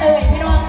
ตื่นพี่น้อง